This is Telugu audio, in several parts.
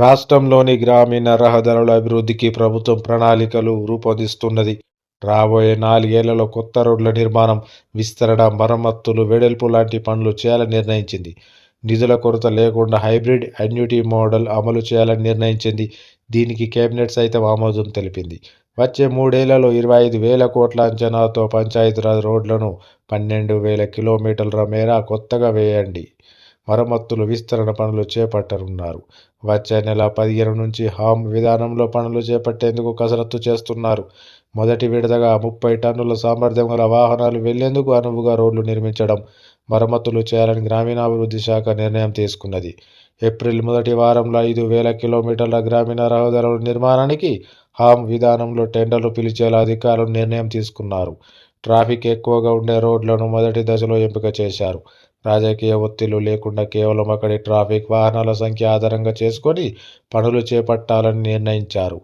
రాష్ట్రంలోని గ్రామీణ రహదారుల అభివృద్ధికి ప్రభుత్వం ప్రణాళికలు రూపొందిస్తున్నది. రాబోయే నాలుగేళ్ళలో కొత్త రోడ్ల నిర్మాణం విస్తరణ మరమ్మత్తులు వెడల్పు లాంటి పనులు చేయాలని నిర్ణయించింది. నిధుల కొరత లేకుండా హైబ్రిడ్ అన్యూటీ మోడల్ అమలు చేయాలని నిర్ణయించింది. దీనికి కేబినెట్ సైతం ఆమోదం తెలిపింది. వచ్చే మూడేళ్ళలో ఇరవై ఐదు వేల కోట్ల అంచనాతో పంచాయతీరాజ్ రోడ్లను పన్నెండు వేల కిలోమీటర్ల మేర కొత్తగా వేయండి. మరమ్మతులు విస్తరణ పనులు చేపట్టనున్నారు. వచ్చే నెల పదిహేను నుంచి హామ్ విధానంలో పనులు చేపట్టేందుకు కసరత్తు చేస్తున్నారు. మొదటి విడతగా ముప్పై టన్నుల సామర్థ్యం గల వాహనాలు వెళ్ళేందుకు అనువుగా రోడ్లు నిర్మించడం మరమ్మతులు చేయాలని గ్రామీణాభివృద్ధి శాఖ నిర్ణయం తీసుకున్నది. ఏప్రిల్ మొదటి వారంలో ఐదు వేల కిలోమీటర్ల గ్రామీణ రహదారుల నిర్మాణానికి హామ్ విధానంలో టెండర్లు పిలిచేలా అధికారులు నిర్ణయం తీసుకున్నారు. ట్రాఫిక్ ఎక్కువగా ఉండే రోడ్లను మొదటి దశలో ఎంపిక చేశారు. రాజకీయ ఒత్తిళ్ళు లేకుండా కేవలం అక్కడి ట్రాఫిక్ వాహనాల సంఖ్య ఆధారంగా చేసుకొని పనులు చేపట్టాలని నిర్ణయించారు.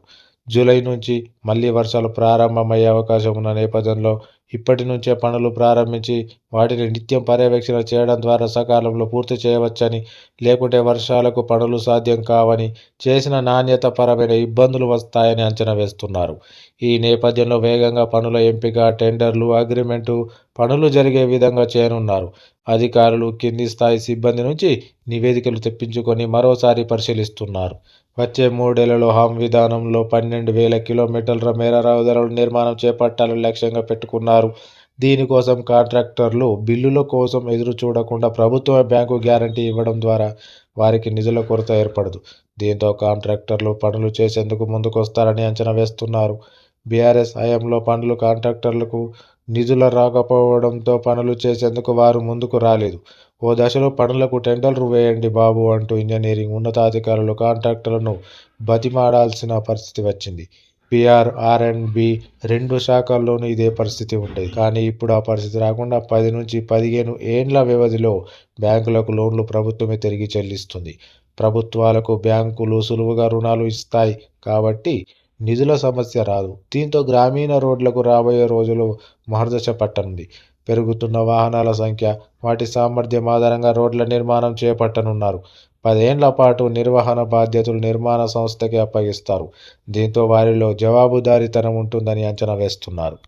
జూలై నుంచి మళ్ళీ వర్షాలు ప్రారంభమయ్యే అవకాశం ఉన్న నేపథ్యంలో ఇప్పటి నుంచే పనులు ప్రారంభించి వాటిని నిత్యం పర్యవేక్షణ చేయడం ద్వారా సకాలంలో పూర్తి చేయవచ్చని లేకుంటే వర్షాలకు పనులు సాధ్యం కావని చేసిన నాణ్యత పరమైన ఇబ్బందులు వస్తాయని అంచనా వేస్తున్నారు. ఈ నేపథ్యంలో వేగంగా పనుల ఎంపిక టెండర్లు అగ్రిమెంటు పనులు జరిగే విధంగా చేయనున్నారు. అధికారులు కింది స్థాయి సిబ్బంది నుంచి నివేదికలు తెప్పించుకొని మరోసారి పరిశీలిస్తున్నారు. వచ్చే మూడేళ్ళలో హామ్ విధానంలో పన్నెండు వేల కిలోమీటర్ల మేర రహదారుల నిర్మాణం చేపట్టాలని లక్ష్యంగా పెట్టుకున్నారు. దీనికోసం కాంట్రాక్టర్లు బిల్లుల కోసం ఎదురు చూడకుండా ప్రభుత్వ బ్యాంకు గ్యారంటీ ఇవ్వడం ద్వారా వారికి నిధుల కొరత ఏర్పడదు. దీంతో కాంట్రాక్టర్లు పనులు చేసేందుకు ముందుకొస్తారని అంచనా వేస్తున్నారు. బీఆర్ఎస్ హయాంలో పనులు కాంట్రాక్టర్లకు నిధుల రాకపోవడంతో పనులు చేసేందుకు వారు ముందుకు రాలేదు. ఓ దశలో పనులకు టెండర్లు వేయండి బాబు అంటూ ఇంజనీరింగ్ ఉన్నతాధికారులు కాంట్రాక్టర్లను బతిమాడాల్సిన పరిస్థితి వచ్చింది. పిఆర్ ఆర్ అండ్ బి రెండు శాఖల్లోనూ ఇదే పరిస్థితి ఉండేది. కానీ ఇప్పుడు ఆ పరిస్థితి రాకుండా పది నుంచి పదిహేను ఏండ్ల వ్యవధిలో బ్యాంకులకు లోన్లు ప్రభుత్వమే తిరిగి చెల్లిస్తుంది. ప్రభుత్వాలకు బ్యాంకులు సులువుగా రుణాలు ఇస్తాయి కాబట్టి నిధుల సమస్య రాదు. దీంతో గ్రామీణ రోడ్లకు రాబోయే రోజులు మహర్దశ పట్టనుంది. పెరుగుతున్న వాహనాల సంఖ్య వాటి సామర్థ్యం ఆధారంగా రోడ్ల నిర్మాణం చేపట్టనున్నారు. పదేండ్ల పాటు నిర్వహణ బాధ్యతలు నిర్మాణ సంస్థకి అప్పగిస్తారు. దీంతో వారిలో జవాబుదారీతనం ఉంటుందని అంచనా వేస్తున్నారు.